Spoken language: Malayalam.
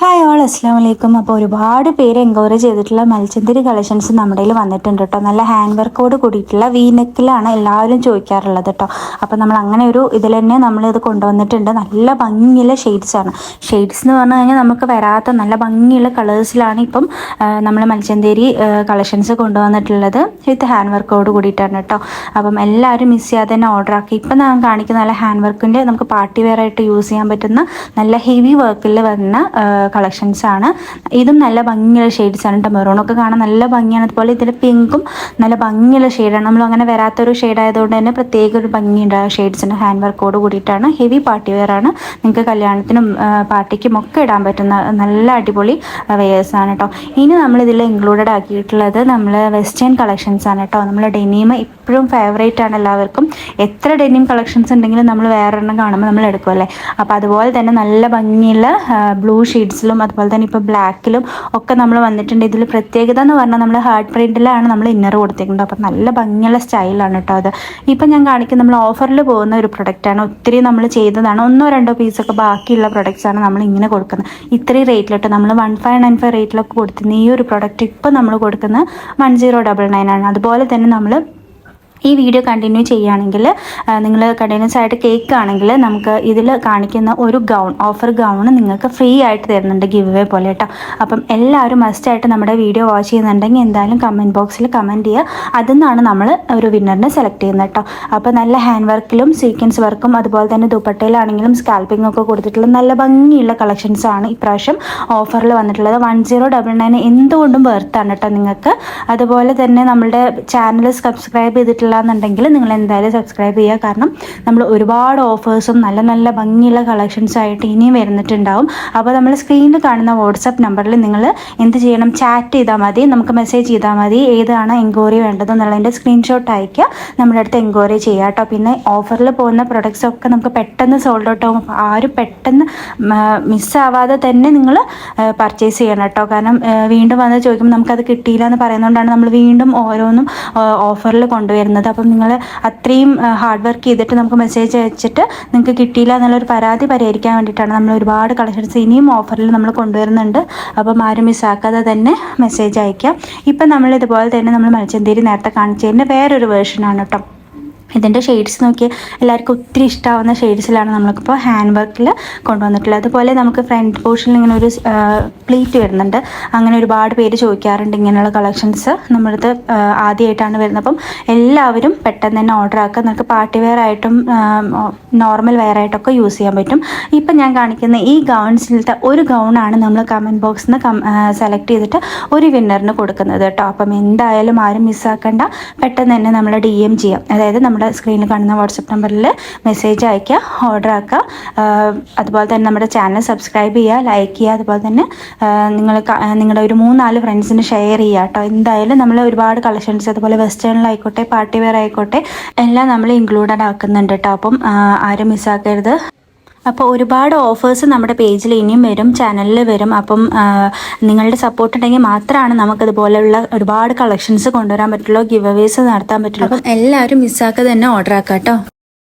ഹായ് ഓൾ അസ്സാം വലൈക്കും അപ്പോൾ ഒരുപാട് പേര് എൻക്വയറി ചെയ്തിട്ടുള്ള മൽച്ചന്തിരി കളക്ഷൻസ് നമ്മുടെ കയ്യിൽ വന്നിട്ടുണ്ട് കേട്ടോ നല്ല ഹാൻഡ് വർക്കോട് കൂടിയിട്ടുള്ള വീനെക്കിലാണ് എല്ലാവരും ചോദിക്കാറുള്ളത് കേട്ടോ അപ്പോൾ നമ്മൾ അങ്ങനെ ഒരു ഇതിൽ തന്നെ നമ്മളിത് കൊണ്ടുവന്നിട്ടുണ്ട്. നല്ല ഭംഗിയുള്ള ഷെയ്ഡ്സ് ആണ്. ഷെയ്ഡ്സ് എന്ന് പറഞ്ഞു കഴിഞ്ഞാൽ നമുക്ക് വരാത്ത നല്ല ഭംഗിയുള്ള കളേഴ്സിലാണ് ഇപ്പം നമ്മൾ മൽച്ചന്തേരി കളക്ഷൻസ് കൊണ്ടുവന്നിട്ടുള്ളത് വിത്ത് ഹാൻഡ് വർക്കോട് കൂടിയിട്ടാണ് കേട്ടോ അപ്പം എല്ലാവരും മിസ് ചെയ്യാതെ തന്നെ ഓർഡർ ആക്കി. ഇപ്പം ഞാൻ കാണിക്കുന്ന നല്ല ഹാൻഡ് വർക്കിന്റെ നമുക്ക് പാർട്ടി വെയർ ആയിട്ട് യൂസ് ചെയ്യാൻ പറ്റുന്ന നല്ല ഹെവി വർക്കിൽ വരുന്ന കളക്ഷൻസ് ആണ്. ഇതും നല്ല ഭംഗിയുള്ള ഷെയ്ഡ്സ് ആണ് കേട്ടോ മെറൂണൊക്കെ കാണാൻ നല്ല ഭംഗിയാണ്. അതുപോലെ ഇതിൽ പിങ്കും നല്ല ഭംഗിയുള്ള ഷെയ്ഡാണ് നമ്മൾ അങ്ങനെ വരാത്തൊരു ഷെയ്ഡ് ആയതുകൊണ്ട് തന്നെ പ്രത്യേക ഒരു ഭംഗിയുണ്ട് ഷെയ്ഡ്സിന് ഹാൻഡ് വർക്കോട് കൂടിയിട്ടാണ്. ഹെവി പാർട്ടി വെയർ ആണ്. നിങ്ങൾക്ക് കല്യാണത്തിനും പാർട്ടിക്കും ഒക്കെ ഇടാൻ പറ്റുന്ന നല്ല അടിപൊളി വെയേഴ്സ് ആണ് കേട്ടോ ഇനി നമ്മൾ ഇതിൽ ഇൻക്ലൂഡഡ് ആക്കിയിട്ടുള്ളത് നമ്മൾ വെസ്റ്റേൺ കളക്ഷൻസ് ആണ് കേട്ടോ നമ്മൾ ഡെനീം ഇപ്പോഴും ഫേവറേറ്റ് ആണ് എല്ലാവർക്കും. എത്ര ഡെനിം കളക്ഷൻസ് ഉണ്ടെങ്കിലും നമ്മൾ വേറൊരെണ്ണം കാണുമ്പോൾ നമ്മൾ എടുക്കുമല്ലേ അപ്പോൾ അതുപോലെ തന്നെ നല്ല ഭംഗിയുള്ള ബ്ലൂ ഷെയ്ഡ്സിലും അതുപോലെ തന്നെ ഇപ്പോൾ ബ്ലാക്കിലും ഒക്കെ നമ്മൾ വന്നിട്ടുണ്ട്. ഇതിൽ പ്രത്യേകത എന്ന് പറഞ്ഞാൽ നമ്മൾ ഹാർട്ട് പ്രിന്റിലാണ് നമ്മൾ ഇന്നർ കൊടുത്തിരിക്കുന്നത് അപ്പോൾ നല്ല ഭംഗിയുള്ള സ്റ്റൈലാണ് കേട്ടോ അത്. ഇപ്പം ഞാൻ കാണിക്കുന്ന നമ്മൾ ഓഫറിൽ പോകുന്ന ഒരു പ്രൊഡക്റ്റാണ് ഒത്തിരി നമ്മൾ ചെയ്തതാണ്. ഒന്നോ രണ്ടോ പീസൊക്കെ ബാക്കിയുള്ള പ്രൊഡക്ട്സാണ് നമ്മൾ ഇങ്ങനെ കൊടുക്കുന്നത്. ഇത്രയും റേറ്റിലിട്ട് നമ്മൾ വൺ ഫൈവ് നയൻ ഫൈവ് റേറ്റിലൊക്കെ കൊടുക്കുന്ന ഈ ഒരു പ്രൊഡക്റ്റ് ഇപ്പോൾ നമ്മൾ കൊടുക്കുന്ന വൺ സീറോ ഡബിൾ നയൻ ആണ്. അതുപോലെ തന്നെ നമ്മൾ ഈ വീഡിയോ കണ്ടിന്യൂ ചെയ്യുകയാണെങ്കിൽ നിങ്ങൾ കണ്ടിന്യൂസ് ആയിട്ട് ആണെങ്കിൽ നമുക്ക് ഇതിൽ കാണിക്കുന്ന ഒരു ഗൗൺ ഓഫർ ഗൗൺ നിങ്ങൾക്ക് ഫ്രീ ആയിട്ട് തരുന്നുണ്ട് ഗിവ് വേ പോലെ കേട്ടോ അപ്പം എല്ലാവരും മസ്റ്റായിട്ട് നമ്മുടെ വീഡിയോ വാച്ച് ചെയ്യുന്നുണ്ടെങ്കിൽ എന്തായാലും കമന്റ് ബോക്സിൽ കമന്റ് ചെയ്യുക. അതിൽ നിന്നാണ് നമ്മൾ ഒരു വിന്നറിനെ സെലക്ട് ചെയ്യുന്നത് കേട്ടോ അപ്പോൾ നല്ല ഹാൻഡ് വർക്കിലും സീക്വൻസ് വർക്കും അതുപോലെ തന്നെ ദുപ്പട്ടയിലാണെങ്കിലും സ്കാൽപ്പിംഗ് ഒക്കെ കൊടുത്തിട്ടുള്ള നല്ല ഭംഗിയുള്ള കളക്ഷൻസാണ് ഇപ്രാവശ്യം ഓഫറിൽ വന്നിട്ടുള്ളത്. വൺ സീറോ ഡബിൾ നയൻ എന്തുകൊണ്ടും വെർത്താണ് കേട്ടോ നിങ്ങൾക്ക്. അതുപോലെ തന്നെ നമ്മുടെ ചാനൽ സബ്സ്ക്രൈബ് ചെയ്തിട്ടുള്ള എന്നുണ്ടെങ്കിൽ നിങ്ങൾ എന്തായാലും സബ്സ്ക്രൈബ് ചെയ്യുക. കാരണം നമ്മൾ ഒരുപാട് ഓഫേഴ്സും നല്ല നല്ല ഭംഗിയുള്ള കളക്ഷൻസ് ആയിട്ട് ഇനിയും വരുന്നിട്ടുണ്ടാവും. അപ്പോൾ നമ്മൾ സ്ക്രീനിൽ കാണുന്ന വാട്സപ്പ് നമ്പറിൽ നിങ്ങൾ എന്ത് ചെയ്യണം? ചാറ്റ് ചെയ്താൽ മതി. നമുക്ക് മെസ്സേജ് ചെയ്താൽ മതി. ഏതാണ് എൻക്വയറി വേണ്ടത് എന്നുള്ളതിന്റെ സ്ക്രീൻഷോട്ട് അയക്കുക നമ്മുടെ അടുത്ത് എൻക്വയറി ചെയ്യുക കേട്ടോ. പിന്നെ ഓഫറിൽ പോകുന്ന പ്രൊഡക്ട്സ് ഒക്കെ നമുക്ക് പെട്ടെന്ന് സോൾഡ് ഔട്ട് ആവും. ആരും പെട്ടെന്ന് മിസ്സാവാതെ തന്നെ നിങ്ങൾ പർച്ചേസ് ചെയ്യണം കേട്ടോ. കാരണം വീണ്ടും വന്ന് ചോദിക്കുമ്പോൾ നമുക്കത് കിട്ടിയില്ല എന്ന് പറയുന്നതുകൊണ്ടാണ് നമ്മൾ വീണ്ടും ഓരോന്നും ഓഫറിൽ കൊണ്ടുവരുന്നത്. ചെയ്യുന്നത്. അപ്പം നിങ്ങൾ അത്രയും ഹാർഡ് വർക്ക് ചെയ്തിട്ട് നമുക്ക് മെസ്സേജ് അയച്ചിട്ട് നിങ്ങൾക്ക് കിട്ടിയില്ല എന്നുള്ളൊരു പരാതി പരിഹരിക്കാൻ വേണ്ടിയിട്ടാണ് നമ്മൾ ഒരുപാട് കളക്ഷൻസ് ഇനിയും ഓഫറിൽ നമ്മൾ കൊണ്ടുവരുന്നുണ്ട്. അപ്പം ആരും മിസ്സാക്കാതെ തന്നെ മെസ്സേജ് അയക്കാം. ഇപ്പം നമ്മൾ ഇതുപോലെ തന്നെ നമ്മൾ മത്സ്യന്തേരി നേരത്തെ കാണിച്ചതിന്റെ വേറൊരു വേർഷനാണ് കേട്ടോ ഇതിന്റെ ഷെയ്ഡ്സ് നോക്കി എല്ലാവർക്കും ഒത്തിരി ഇഷ്ടമാവുന്ന ഷെയ്ഡ്സിലാണ് നമ്മൾക്കിപ്പോൾ ഹാൻഡ് വർക്കിൽ കൊണ്ടുവന്നിട്ടുള്ളത്. അതുപോലെ നമുക്ക് ഫ്രണ്ട് പോർഷനിൽ ഇങ്ങനെ ഒരു പ്ലീറ്റ് വരുന്നുണ്ട്. അങ്ങനെ ഒരുപാട് പേര് ചോദിക്കാറുണ്ട് ഇങ്ങനെയുള്ള കളക്ഷൻസ് നമ്മളത് ആദ്യമായിട്ടാണ് വരുന്നത്. അപ്പം എല്ലാവരും പെട്ടെന്ന് തന്നെ ഓർഡർ ആക്കുക. നമുക്ക് പാർട്ടി വെയർ ആയിട്ടും നോർമൽ വെയർ ആയിട്ടൊക്കെ യൂസ് ചെയ്യാൻ പറ്റും. ഇപ്പം ഞാൻ കാണിക്കുന്ന ഈ ഗൗൺസിലത്തെ ഒരു ഗൗണാണ് നമ്മൾ കമന്റ് ബോക്സിൽ നിന്ന് സെലക്ട് ചെയ്തിട്ട് ഒരു വിന്നറിന് കൊടുക്കുന്നത് കേട്ടോ. അപ്പം എന്തായാലും ആരും മിസ്സാക്കണ്ട പെട്ടെന്ന് തന്നെ നമ്മൾ ഡി എം ചെയ്യാം. അതായത് നമ്മൾ നമ്മുടെ സ്ക്രീനിൽ കാണുന്ന വാട്സപ്പ് നമ്പറിൽ മെസ്സേജ് അയക്കുക ഓർഡർ ആക്കുക. അതുപോലെ തന്നെ നമ്മുടെ ചാനൽ സബ്സ്ക്രൈബ് ചെയ്യുക ലൈക്ക് ചെയ്യുക. അതുപോലെ തന്നെ നിങ്ങൾ നിങ്ങളുടെ ഒരു മൂന്നാൽ ഫ്രണ്ട്സിന് ഷെയർ ചെയ്യുക കേട്ടോ. എന്തായാലും നമ്മൾ ഒരുപാട് കളക്ഷൻസ് അതുപോലെ വെസ്റ്റേണിലായിക്കോട്ടെ പാർട്ടി വെയർ ആയിക്കോട്ടെ എല്ലാം നമ്മൾ ഇൻക്ലൂഡഡ് ആക്കുന്നുണ്ട് കേട്ടോ. അപ്പം ആരും മിസ്സാക്കരുത് അപ്പോൾ ഒരുപാട് ഓഫേഴ്സ് നമ്മുടെ പേജിൽ ഇനിയും വരും ചാനലിൽ വരും. അപ്പം നിങ്ങളുടെ സപ്പോർട്ട് ഉണ്ടെങ്കിൽ മാത്രമാണ് നമുക്കതുപോലെയുള്ള ഒരുപാട് കളക്ഷൻസ് കൊണ്ടുവരാൻ പറ്റുള്ളൂ ഗിവ് അവേസ് നടത്താൻ പറ്റുള്ളൂ. അപ്പം എല്ലാവരും മിസ്സാക്കാതെ തന്നെ ഓർഡർ ആക്കാം കേട്ടോ